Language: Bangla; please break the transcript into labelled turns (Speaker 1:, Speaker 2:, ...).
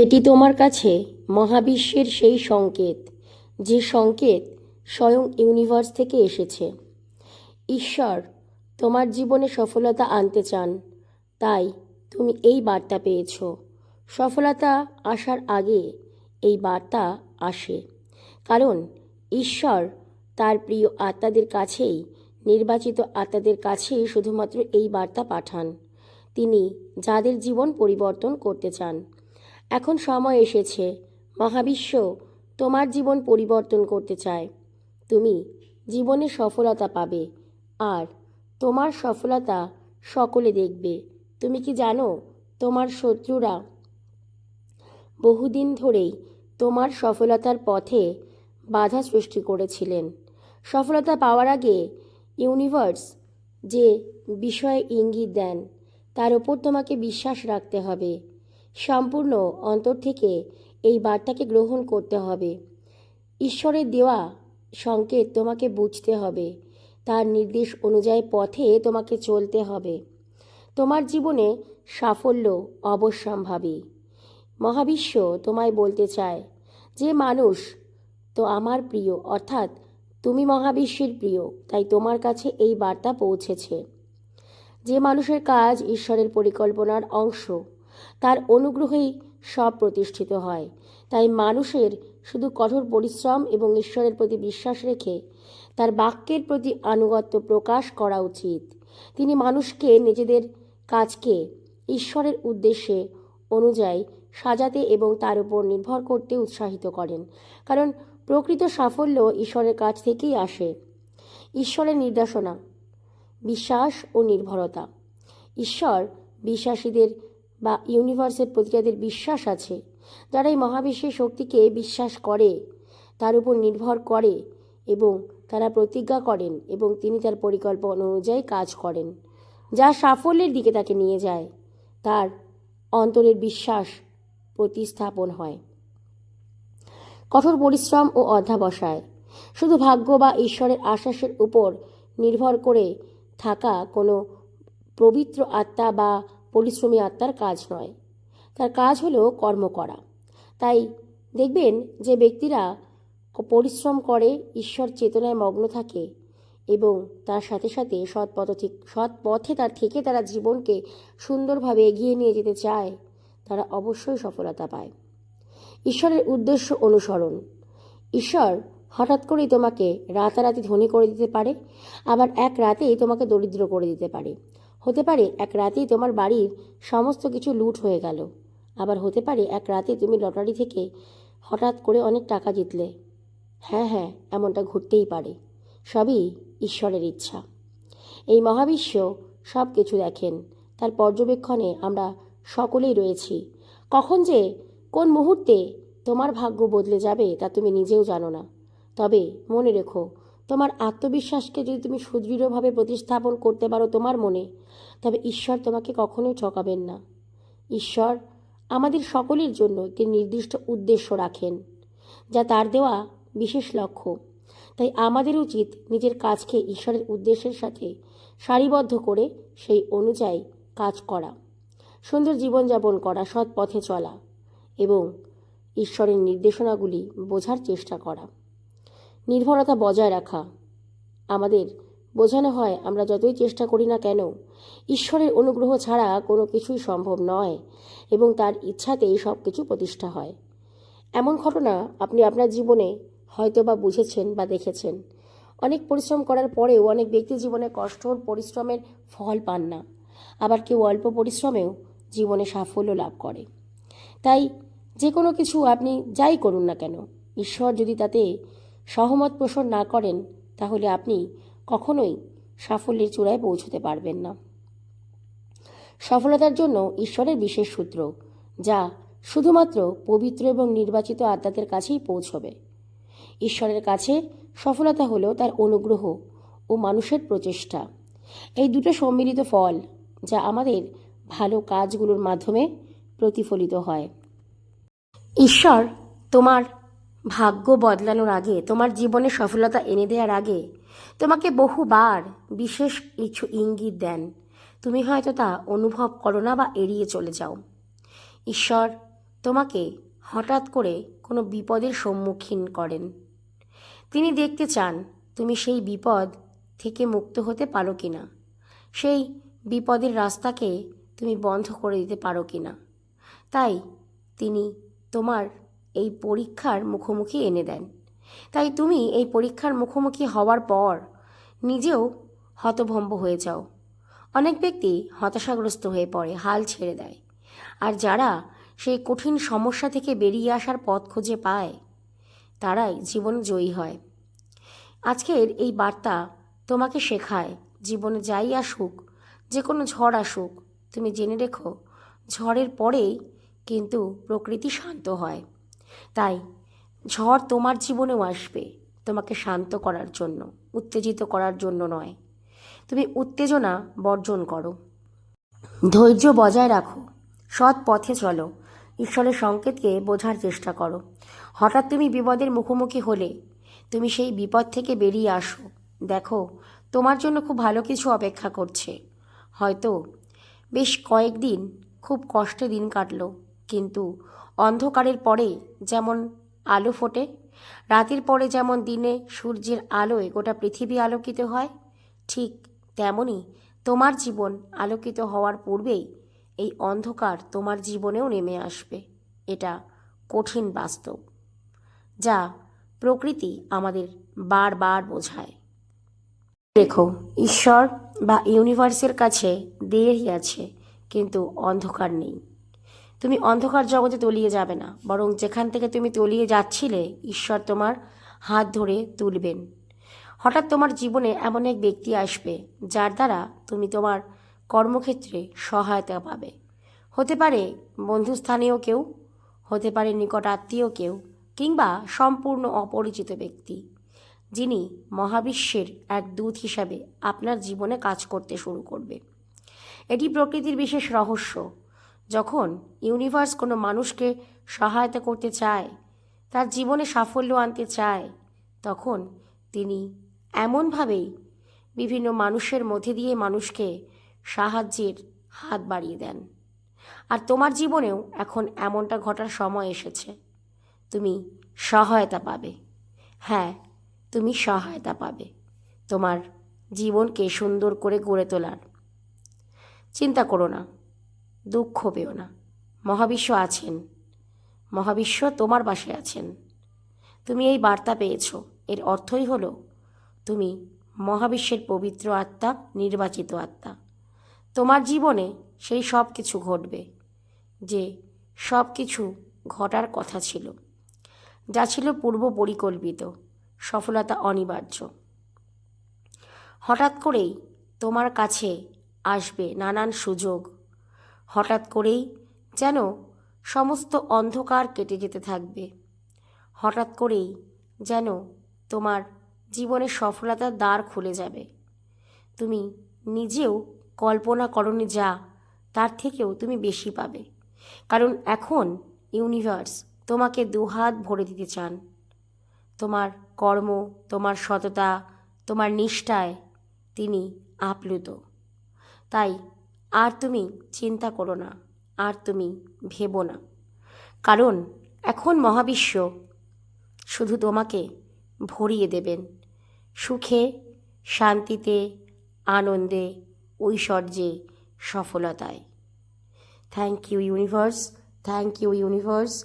Speaker 1: এটি তোমার কাছে মহাবিশ্বের সেই সংকেত, যে সংকেত স্বয়ং ইউনিভার্স থেকে এসেছে। ঈশ্বর, তোমার জীবনে সফলতা আনতে চান, তাই তুমি এই বার্তা পেয়েছ। সফলতা আসার আগে এই বার্তা আসে। কারণ ঈশ্বর তার প্রিয় আত্মাদের কাছেই, নির্বাচিত আত্মাদের কাছেই শুধুমাত্র এই বার্তা পাঠান। তিনি যাদের জীবন পরিবর্তন করতে চান এখন সময় এসেছে। মহাবিশ্ব তোমার জীবন পরিবর্তন করতে চায়। তুমি জীবনে সফলতা পাবে আর তোমার সফলতা সকলে দেখবে। তুমি কি জানো, তোমার শত্রুরা বহুদিন ধরেই তোমার সফলতার পথে বাধা সৃষ্টি করেছিলেন। সফলতা পাওয়ার আগে ইউনিভার্স যে বিষয়ে ইঙ্গিত দেন, তার ওপর তোমাকে বিশ্বাস রাখতে হবে। সম্পূর্ণ অন্তর থেকে এই বার্তাকে গ্রহণ করতে হবে। ঈশ্বরের দেওয়া সংকেত তোমাকে বুঝতে হবে। তার নির্দেশ অনুযায়ী পথে তোমাকে চলতে হবে। তোমার জীবনে সাফল্য অবশ্যম্ভাবী। মহাবিশ্ব তোমায় বলতে চায়, যে মানুষ তো আমার প্রিয়, অর্থাৎ তুমি মহাবিশ্বের প্রিয়, তাই তোমার কাছে এই বার্তা পৌঁছেছে। যে মানুষের কাজ ঈশ্বরের পরিকল্পনার অংশ তার অনুগ্রহেই সব প্রতিষ্ঠিত হয়। তাই মানুষের শুধু কঠোর পরিশ্রম এবং ঈশ্বরের প্রতি বিশ্বাস রেখে তার বাক্যের প্রতি আনুগত্য প্রকাশ করা উচিত। তিনি মানুষকে নিজেদের কাজকে ঈশ্বরের উদ্দেশ্যে অনুযায়ী সাজাতে এবং তার উপর নির্ভর করতে উৎসাহিত করেন। কারণ প্রকৃত সাফল্য ঈশ্বরের কাছ থেকেই আসে। ঈশ্বরের নির্দেশনা, বিশ্বাস ও নির্ভরতা। ঈশ্বর বিশ্বাসীদের বা ইউনিভার্সের প্রতি যাদের বিশ্বাস আছে। যারা এই মহাবিশ্বের শক্তিকে বিশ্বাস করে, তার উপর নির্ভর করে এবং তারা প্রতিজ্ঞা করেন এবং তিনি তার পরিকল্পনা অনুযায়ী কাজ করেন। যা সাফল্যের দিকে তাকে নিয়ে যায়, তার অন্তরের বিশ্বাস প্রতিস্থাপন হয়। কঠোর পরিশ্রম ও অধ্যাবসায়, শুধু ভাগ্য বা ঈশ্বরের আশ্বাসের উপর নির্ভর করে থাকা কোনো পবিত্র আত্মা বা পরিশ্রমী আত্মার কাজ নয়। তার কাজ হলো কর্ম করা। তাই দেখবেন যে ব্যক্তিরা পরিশ্রম করে, ঈশ্বর চেতনায় মগ্ন থাকে এবং তার সাথে সাথে সৎ পথ ঠিক সৎ পথে তার থেকে তারা জীবনকে সুন্দরভাবে এগিয়ে নিয়ে যেতে চায়, তারা অবশ্যই সফলতা পায়। ঈশ্বরের উদ্দেশ্য অনুসরণ। ঈশ্বর হঠাৎ করেই তোমাকে রাতারাতি ধনী করে দিতে পারে, আবার এক রাতেই তোমাকে দরিদ্র করে দিতে পারে। হতে পারে এক রাতেই তোমার বাড়ির সমস্ত কিছু লুট হয়ে গেল। আবার হতে পারে এক রাতে তুমি লটারি থেকে হঠাৎ করে অনেক টাকা জিতলে। হ্যাঁ হ্যাঁ এমনটা ঘুরতেই পারে। সবই ঈশ্বরের ইচ্ছা। এই মহাবিশ্ব সব কিছু দেখেন। তার পর্যবেক্ষণে আমরা সকলেই রয়েছি। কখন যে, কোন মুহূর্তে তোমার ভাগ্য বদলে যাবে তা তুমি নিজেও জানো না। তবে মনে রেখো তোমার আত্মবিশ্বাসকে যদি তুমি সুদৃঢ়ভাবে প্রতিস্থাপন করতে পারো তোমার মনে, তবে ঈশ্বর তোমাকে কখনোই ঠকাবেন না। ঈশ্বর আমাদের সকলের জন্য একটি নির্দিষ্ট উদ্দেশ্য রাখেন, যা তার দেওয়া বিশেষ লক্ষ্য। তাই আমাদের উচিত নিজের কাজকে ঈশ্বরের উদ্দেশ্যের সাথে সারিবদ্ধ করে সেই অনুযায়ী কাজ করা, সুন্দর জীবনযাপন করা, সৎ পথে চলা এবং ঈশ্বরের নির্দেশনাগুলি বোঝার চেষ্টা করা। নির্ভরতা বজায় রাখা। আমাদের বোঝানো হয়, আমরা যতই চেষ্টা করি না কেন, ঈশ্বরের অনুগ্রহ ছাড়া কোনো কিছুই সম্ভব নয় এবং তার ইচ্ছাতেই সব কিছু প্রতিষ্ঠা হয়। এমন ঘটনা আপনি আপনার জীবনে হয়তো বা বুঝেছেন বা দেখেছেন। অনেক পরিশ্রম করার পরেও অনেক ব্যক্তি জীবনে কঠোর পরিশ্রমের ফল পান না। আবার কেউ অল্প পরিশ্রমেও জীবনে সাফল্য লাভ করে। তাই যে কোনো কিছু আপনি যাই করুন না কেন, ঈশ্বর যদি তাতে সহমত পোষণ না করেন, তাহলে আপনি কখনোই সাফল্যের চূড়ায় পৌঁছতে পারবেন না। সফলতার জন্য ঈশ্বরের বিশেষ সূত্র, যা শুধুমাত্র পবিত্র এবং নির্বাচিত আত্মাদের কাছেই পৌঁছবে। ঈশ্বরের কাছে সফলতা হল তার অনুগ্রহ ও মানুষের প্রচেষ্টা। এই দুটো সম্মিলিত ফল, যা আমাদের ভালো কাজগুলোর মাধ্যমে প্রতিফলিত হয়। ঈশ্বর তোমার ভাগ্য বদলানোর আগে, তোমার জীবনে সফলতা এনে দেওয়ার আগে, তোমাকে বহুবার বিশেষ কিছু ইঙ্গিত দেন। তুমি হয়তো তা অনুভব করো না বা এড়িয়ে চলে যাও। ঈশ্বর তোমাকে হঠাৎ করে কোনো বিপদের সম্মুখীন করেন। তিনি দেখতে চান তুমি সেই বিপদ থেকে মুক্ত হতে পারো কি না সেই বিপদের রাস্তাকে তুমি বন্ধ করে দিতে পারো কি না তাই তিনি তোমার এই পরীক্ষার মুখোমুখি এনে দেন। তাই তুমি এই পরীক্ষার মুখোমুখি হওয়ার পর নিজেও হতভম্ব হয়ে যাও। অনেক ব্যক্তি হতাশাগ্রস্ত হয়ে পড়ে, হাল ছেড়ে দেয়। আর যারা সেই কঠিন সমস্যা থেকে বেরিয়ে আসার পথ খুঁজে পায়, তারাই জীবন জয়ী হয়। আজকের এই বার্তা তোমাকে শেখায়, জীবনে যাই আসুক যে কোনো ঝড় আসুক, তুমি জেনে রেখো, ঝড়ের পরেই কিন্তু প্রকৃতি শান্ত হয়। তাই ঝড় তোমার জীবনেও আসবে তোমাকে শান্ত করার জন্য, উত্তেজিত করার জন্য নয়। তুমি উত্তেজনা বর্জন করো। ধৈর্য বজায় রাখো। সৎ পথে চলো। ঈশ্বরের সংকেতকে বোঝার চেষ্টা করো। হঠাৎ তুমি বিপদের মুখোমুখি হলে তুমি সেই বিপদ থেকে বেরিয়ে আসো। দেখো, তোমার জন্য খুব ভালো কিছু অপেক্ষা করছে। হয়তো বেশ কয়েকদিন খুব কষ্টে দিন কাটলো। কিন্তু অন্ধকারের পরে যেমন আলো ফোটে, রাতের পরে যেমন দিনে সূর্যের আলোয় গোটা পৃথিবী আলোকিত হয়, ঠিক তেমনই তোমার জীবন আলোকিত হওয়ার পূর্বেই এই অন্ধকার তোমার জীবনেও নেমে আসবে। এটা কঠিন বাস্তব, যা প্রকৃতি আমাদের বারবার বোঝায়। দেখো, ঈশ্বর বা ইউনিভার্সের কাছে দেরি আছে, কিন্তু অন্ধকার নেই। তুমি অন্ধকার জগতে তলিয়ে যাবে না, বরং যেখান থেকে তুমি তলিয়ে যাচ্ছিলে, ঈশ্বর তোমার হাত ধরে তুলবেন। হঠাৎ তোমার জীবনে এমন এক ব্যক্তি আসবে, যার দ্বারা তুমি তোমার কর্মক্ষেত্রে সহায়তা পাবে। হতে পারে বন্ধুস্থানীয় কেউ, হতে পারে নিকট আত্মীয় কেউ, কিংবা সম্পূর্ণ অপরিচিত ব্যক্তি, যিনি মহাবিশ্বের এক দূত হিসাবে আপনার জীবনে কাজ করতে শুরু করবে। এটি প্রকৃতির বিশেষ রহস্য। যখন ইউনিভার্স কোনো মানুষকে সহায়তা করতে চায়, তার জীবনে সাফল্য আনতে চায়, তখন তিনি এমনভাবেই বিভিন্ন মানুষের মধ্যে দিয়ে মানুষকে সাহায্যের হাত বাড়িয়ে দেন। আর তোমার জীবনেও এখন এমনটা ঘটার সময় এসেছে। তুমি সহায়তা পাবে। হ্যাঁ তুমি সহায়তা পাবে। তোমার জীবনকে সুন্দর করে গড়ে তোলার। চিন্তা করো না। দুঃখ পেও না। মহাবিশ্ব আছেন। মহাবিশ্ব তোমার পাশে আছেন। তুমি এই বার্তা পেয়েছ। এর অর্থই হলো, তুমি মহাবিশ্বের পবিত্র আত্মা, নির্বাচিত আত্মা। তোমার জীবনে সেই সব কিছু ঘটবে, যে সব কিছু ঘটার কথা ছিল, যা ছিল পূর্ব পরিকল্পিত, সফলতা অনিবার্য। হঠাৎ করেই তোমার কাছে আসবে নানান সুযোগ হঠাৎ করেই যেন সমস্ত অন্ধকার কেটে যেতে থাকবে। হঠাৎ করেই যেন তোমার জীবনে সফলতার দ্বার খুলে যাবে। তুমি নিজেও কল্পনা করনি যা তার থেকেও তুমি বেশি পাবে। কারণ এখন ইউনিভার্স তোমাকে দুহাত ভরে দিতে চান। তোমার কর্ম, তোমার সততা, তোমার নিষ্ঠায় তিনি আপ্লুত। তাই আর তুমি চিন্তা করো না, আর তুমি ভেবো না। কারণ এখন মহাবিশ্ব শুধু তোমাকে ভরিয়ে দেবেন। সুখে, শান্তিতে, আনন্দে, ঐশ্বর্যে, সফলতায়। Thank you universe thank you universe